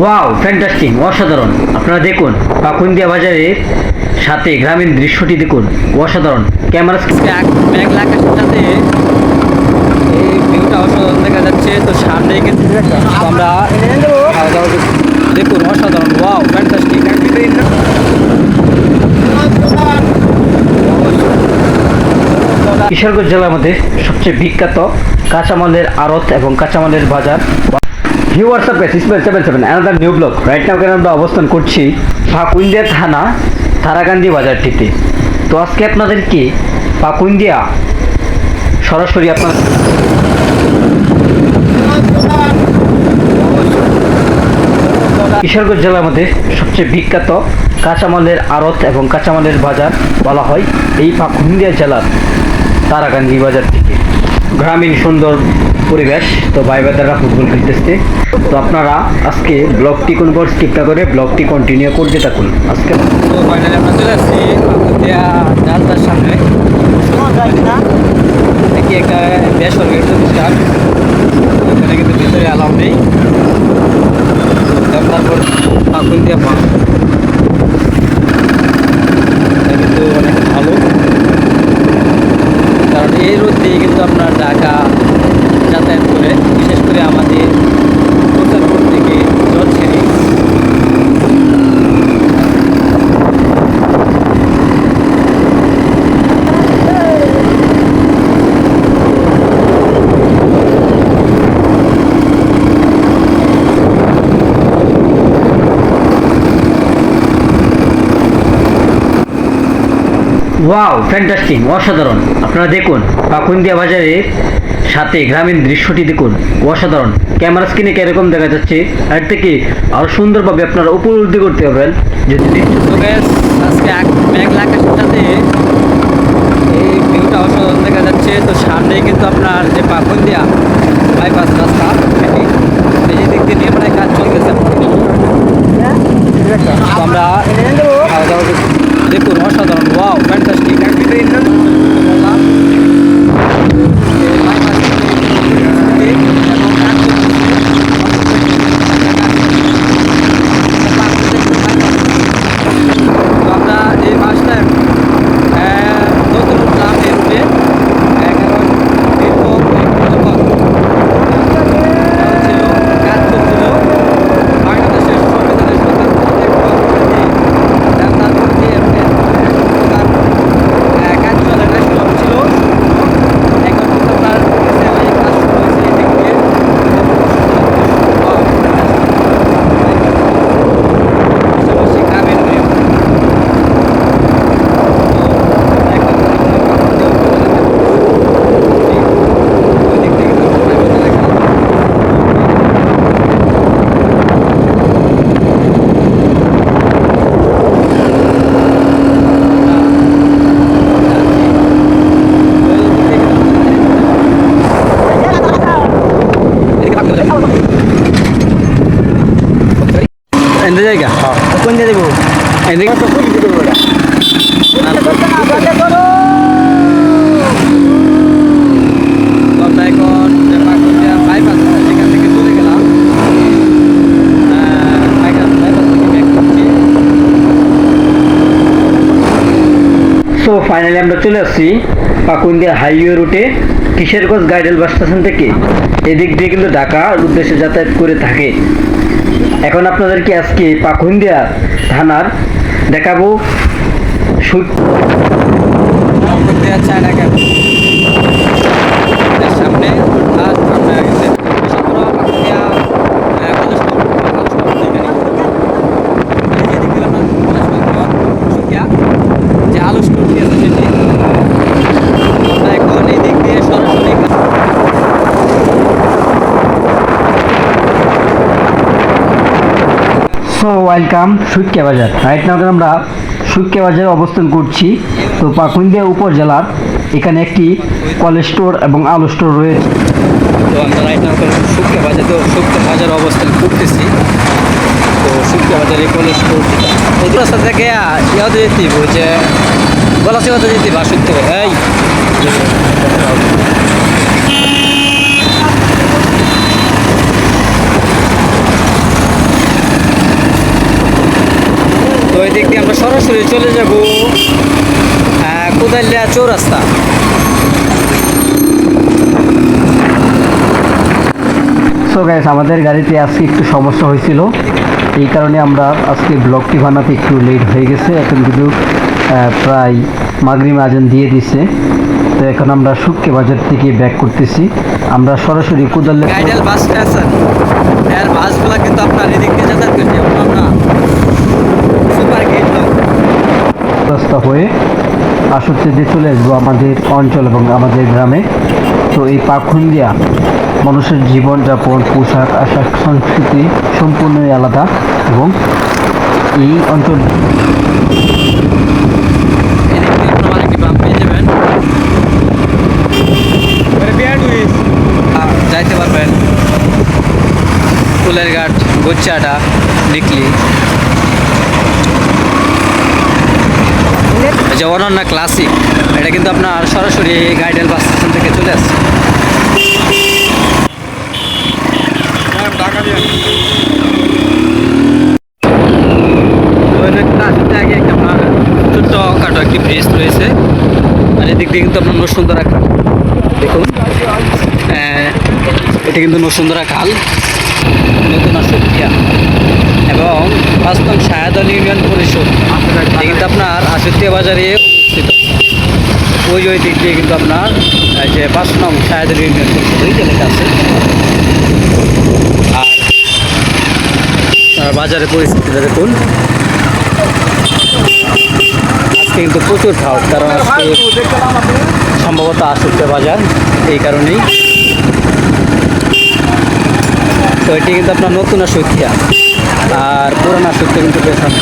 Wow fantastic অসাধারণ। আপনারা দেখুন পাকুন্দিয়া বাজারের সাথে গ্রামীণ দৃশ্যটি দেখুন অসাধারণ। ক্যামেরা এক মেঘলা আকাশের সাথে এই ভিউটা অসাধারণ দেখা যাচ্ছে। তো সামনে আমরা। দেখুন অসাধারণ। ওয়াও ফ্যান্টাস্টিক কিশোরগঞ্জ জেলার মধ্যে সবচেয়ে বিখ্যাত কাঁচামালের আড়ত এবং কাঁচামালের বাজার। Hugh what's up guys seven seven another new right now কেন আমরা অবস্থান করছি পাকুন্দিয়া থানা তারাকান্দি বাজারটিতে তো আজকে আপনাদেরকে পাকুন্দিয়া সরাসরি আপনার কিশোরগঞ্জ জেলার মধ্যে সবচেয়ে বিখ্যাত কাঁচামালের আড়ত এবং কাঁচামালের বাজার বলা হয় এই পাকুন্দিয়া জেলার তারাকান্দি বাজার থেকে। গ্রামীণ সুন্দর পরিবেশ তো ভাই বাদাররা ফুটবল খেলতেছে। তো আপনারা আজকে ব্লগটি কোন পর স্কিপ না করে ব্লগটি কন্টিনিউ করতে থাকুন। আজকে তো ফাইনালি আমরা চলে আসছি রাস্তার সামনে। দেখি একটা বেসরকারি প্রতিষ্ঠান? এখানে কিন্তু ভিতরে অ্যালাউ নেই। তারপর পাকুন্দিয়া পাম্প এটা কিন্তু অনেক ভালো কারণ এই রোদ দিয়ে কিন্তু আপনার ঢাকা যাতায়াত করে বিশেষ করে আমাদের প্রচারপুর থেকে জলছেড়ি ওয়াও ফ্যান্টাস্টিক অসাধারণ। আপনারা দেখুন, পাকুন্দিয়া বাজারের সাথে গ্রামীণ দৃশ্যটি দেখুন, অসাধারণ। ক্যামেরা স্ক্রিনে কীরকম দেখা যাচ্ছে এর থেকে আরও সুন্দরভাবে আপনারা উপলব্ধি করতে পারবেন। যদি আজকে সাথে এই ভিউটা অসাধারণ দেখা যাচ্ছে। তো সামনে কিন্তু আপনার যে পাকুন্দিয়া বাইপাস রাস্তা এটি এই যে দিক দিয়ে নির্মাণের কাজ চলতেছে তো আমরা খাওয়া দাওয়া করছি। দেখুন অসাধারণ ওয়াও ফ্যান্টাস্টিক বললাম এই bypass দিয়ে এবং কাজ চলতেছে। তো আমরা এই মাসটা নতুন উঠলাম এই রুটে কারণ দীর্ঘ কয়েক বছর ছিল কাজ চলছিল বাংলাদেশের সংবিধানের সরকার কাজ চলে শুরু ছিল এখন কিন্তু আপনার recently কাজ শুরু হয়েছে এই দিক দিয়ে পাশাপাশি গ্রামীণ নিয়ম এনে জায়গা কোন দিয়ে দেবো এদিকে তো ফুল দিতে দেবো আমরা এখন যে পাকুড়িয়া বাইপাস আছে, সেখান থেকে চলে গেলাম থেকে ব্যাক করছি সো ফাইনালি আমরা চলে আসছি পাকুন্দিয়া হাইওয়ে রুটে কিশোরগঞ্জ গাইডেল বাস স্টেশন থেকে এদিক দিয়ে কিন্তু ঢাকার উদ্দেশ্যে যাতায়াত করে থাকে এখন আপনাদেরকে আজকে পাখুন্দিয়া থানার দেখাবো সামনে গেছে বিশেষ করে পাকুড়িয়া কলেজ কলেজ যেখানে এই যে দিক দিয়ে আমরা কলেজ সুকিয়া যে আলু স্টোরটি আছে সেটি আমরা এখন এই দিক দিয়ে সরাসরি সো ওয়েলকাম সুইটকে বাজার। রাইট নাও আমরা সুইটকে বাজারে অবস্থান করছি। তো পাকুন্দিয়া উপজেলার এখানে একটি কলেজ স্টোর এবং আলু স্টোর রয়েছে। তো আমরা রাইট নাও শুক্র বাজার তো শুক্র বাজার অবস্থান করতেছি। তো শুক্র বাজারে কলেজ করছি এই রাস্তা থেকে ইয়াও যেতে যে গলাচিপাতে যেতে বা শুনতে এই ওই দিক দিয়ে আমরা সরাসরি চলে যাব কোদালিয়া চৌরাস্তা। সো গাইস আমাদের গাড়িতে আজকে একটু সমস্যা হয়েছিল। এই কারণে আমরা আজকে ব্লগটি বানাতে একটু লেট হয়ে গেছে। এখন কিন্তু প্রায় মাগরিম আজান দিয়ে দিছে। তো এখন আমরা সুক্কে বাজার থেকে ব্যাক করতেছি। আমরা সরাসরি কোদালে গাইডাল বাস স্টেশনের বাসগুলো কিন্তু আপনার এদিক দিয়ে যাতায়াত করছে সুপার গেট রাস্তা হয়ে আসতে যে চলে আসব আমাদের অঞ্চল এবং আমাদের গ্রামে, তো এই পাখুন্দিয়া মানুষের জীবনযাপন, পোশাক, আশাক, সংস্কৃতি সম্পূর্ণই আলাদা এবং এই অঞ্চল যাইতে পারবেন। ফুলের ঘাট গুচ্চাটা ডিকলি এই যে অনন্যা ক্লাসিক এটা কিন্তু আপনার সরাসরি গাইডেল বাস স্টেশন থেকে চলে আসছে। আগে একটা আপনার রয়েছে। এদিক দিয়ে কিন্তু আপনার নসুন্দরা খাল। দেখুন। এটা কিন্তু নসুন্দরা খাল। নতুন আসিয়া এবং বাস্তব সায়াদল ইউনিয়ন পরিষদ। কিন্তু আপনার আসিয়া বাজারে অবস্থিত। ওই ওই দিক দিয়ে কিন্তু আপনার যে পাঁচ নং সায়াদল ইউনিয়ন পরিষদ, ওই লেখা আছে। আর বাজারে পরিস্থিতিটা দেখুন। আজকে কিন্তু প্রচুর খাও কারণ আজকে সম্ভবত আসুচ্ছে বাজার, এই কারণেই। তো এটি কিন্তু আপনার নতুন আসুতিয়া আর পুরোনো সত্যি কিন্তু পেছন